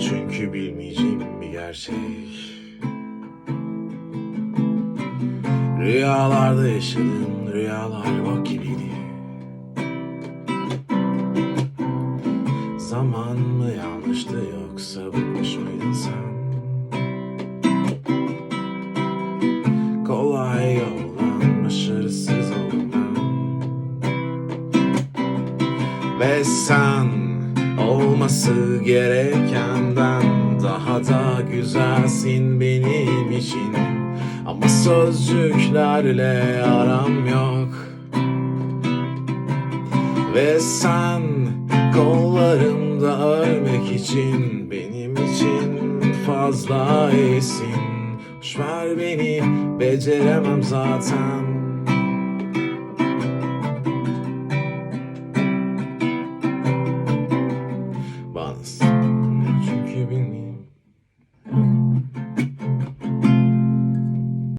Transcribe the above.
Çünkü bilmeyeceğim bir gerçek. Rüyalarda yaşadığım rüyalar gibiydi. Zaman mı yanlıştı yoksa bıkmış mıydın sen? Kolay yoldan başarısız oldum ben Ve sen olması gerekenden Daha da güzelsin benim için. Ama sözcüklerle aram yok. Ve sen kollarımda ölmek için Benim için fazla iyisin. Boşver beni beceremem zaten bring me.